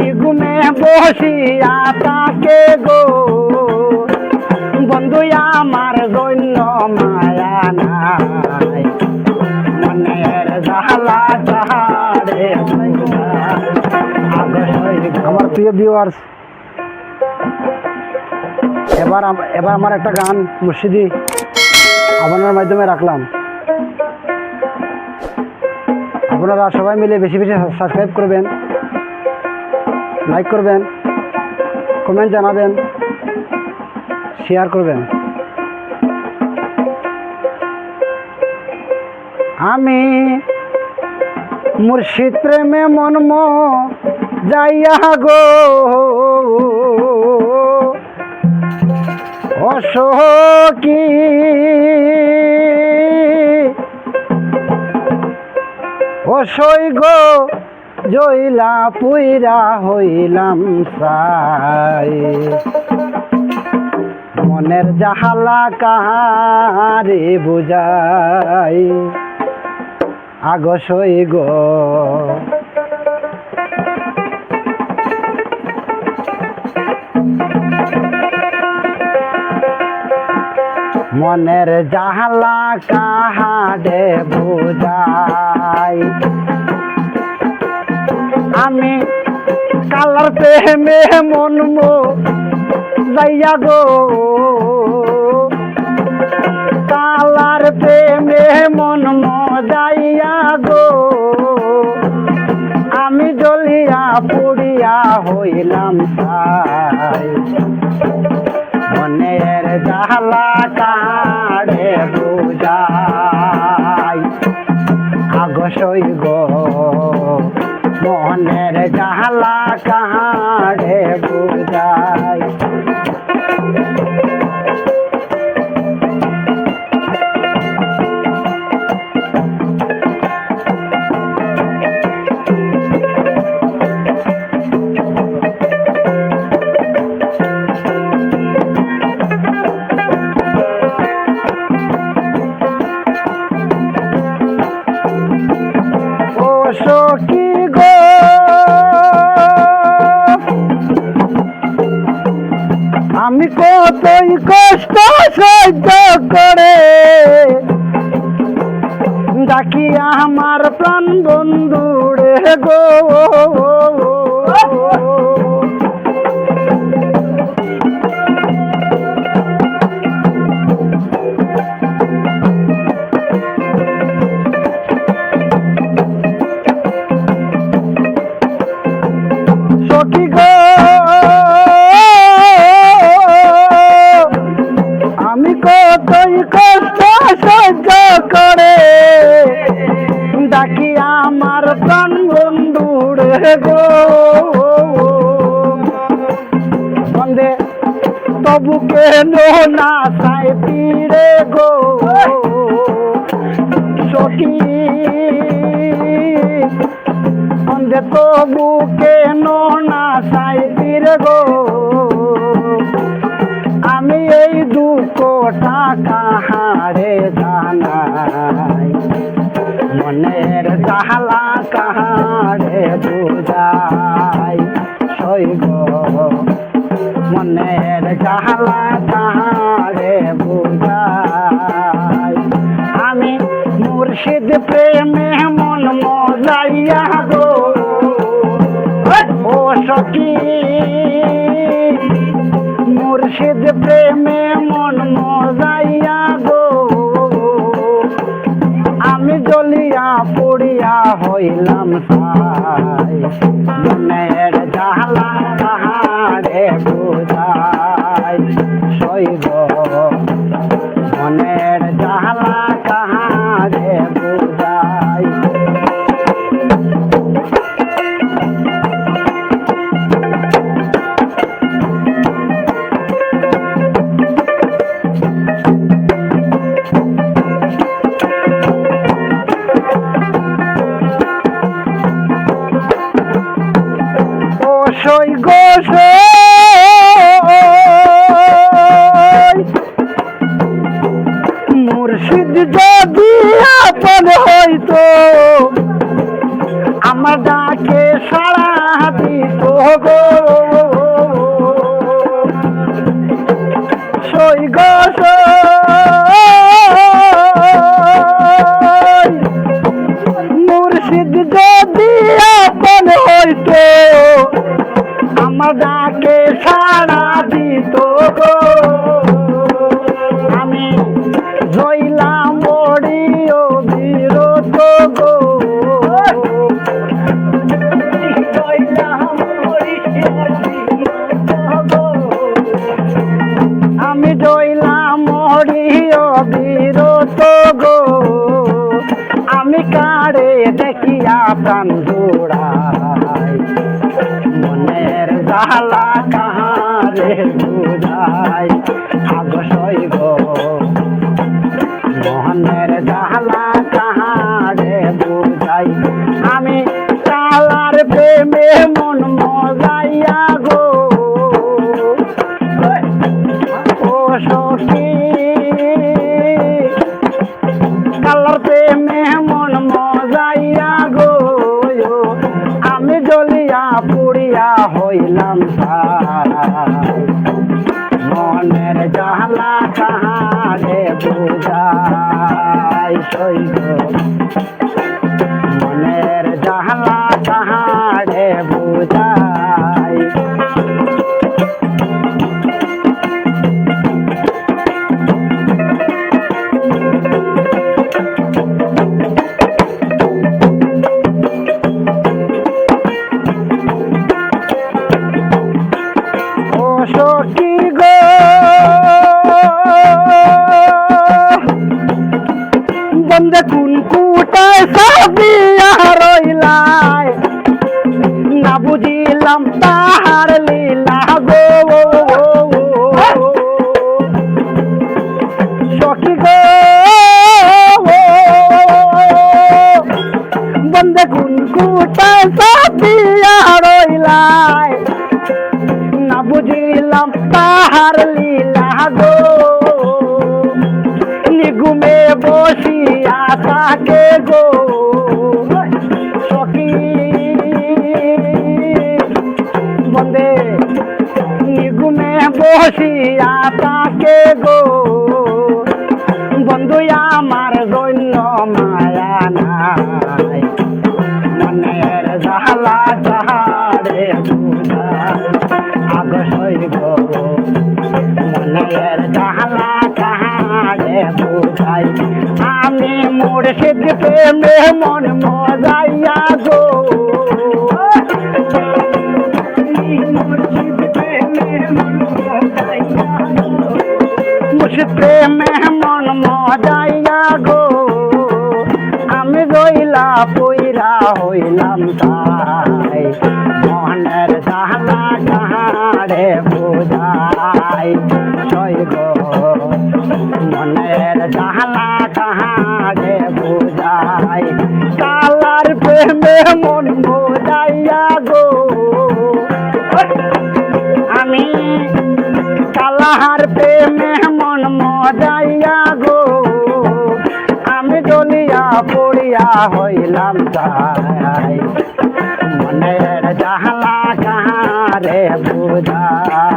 নিগুমে বসিয়া তাকে গো। বন্ধু, আমার জন্য মায়া নাই। মনের জালা জাহারে আমার প্রিয় ভিউয়ার্স এবার এবার আমার একটা গান মুর্শিদি আপনার মাধ্যমে রাখলাম। আপনারা সবাই মিলে বেশি বেশি সাবস্ক্রাইব করবেন। লাইক করবেন কমেন্ট জানাবেন শেয়ার করবেন। আমি মুর্শিদ প্রেমে মনম যাইয়া গো। অসহকি অসই গো। জইলা পুইরা হইলাম সাই। মনের জাহালা কাহারে বুঝাই। আগসই গো। মনের জাহালা কাহারে বুঝাই। কালার প্রেমে মন মো যাইয়া গো। কালার প্রেমে মন মো যাইয়া গো। আমি জ্বলিয়া পুড়িয়া হইলাম সাই মনের জালা কাড়ে বুঝাই। আগসই গো মনের জালা কাড়ে আমি কতই কষ্ট সহ্য করে। ডাকি আমার প্রাণ বন্ধু রে গো। কতই কষ্ট সহ্য করে। ডাকি আমার প্রাণ বন্ধু রে গো। বন্দে, তবু কেন না সাইতি রে গো? সখী অন্ধে তবু কেন না সাইতির গো? দুঃখটা কাহারে জানাই মনের জাহালা কাহারে বুঝাই গো মনের জাহালা কাহারে বুঝাই আমি মুর্শিদ প্রেমে মন মজাইয়া গো ও সখী মুর্শিদ প্রেমে হইলাম সাই ও সই গো সই মুর্শিদ যদি আপন হইতো আমার ডাকে সারা দিত গো। সই গো প্রাণ জোড়াই মনের জালা কাহারে বুঝাই জ্বলিয়া পুড়িয়া হইলাম। মনের জালা কাহারে বুঝাই মনের জালা বসিয়া থাকে গো। সখী, বন্দে নিগুমে বসিয়া থাকে গো। বন্ধু, আমার জন্য মায়া নাই। মনের জালা যাহারে আগ সইব। মনের জালা বুঝাই আমি মুর্শিদ প্রেমে মন মজাইয়া গো। মুর্শিদ প্রেমে মন মজাইয়া গো। আমি রইলা পইরা হইলাম তাই, মনের জালা কাহারে বুঝাই। সই গো, মনের জালা কাহারে প্রেমে মন মজাইয়া গো। আমি কালাহার প্রেমে মন মজাইয়া গো। আমি দলিয়া পড়িয়া হইলাম তাই। মনের জাহলা কাহারে বুঝাই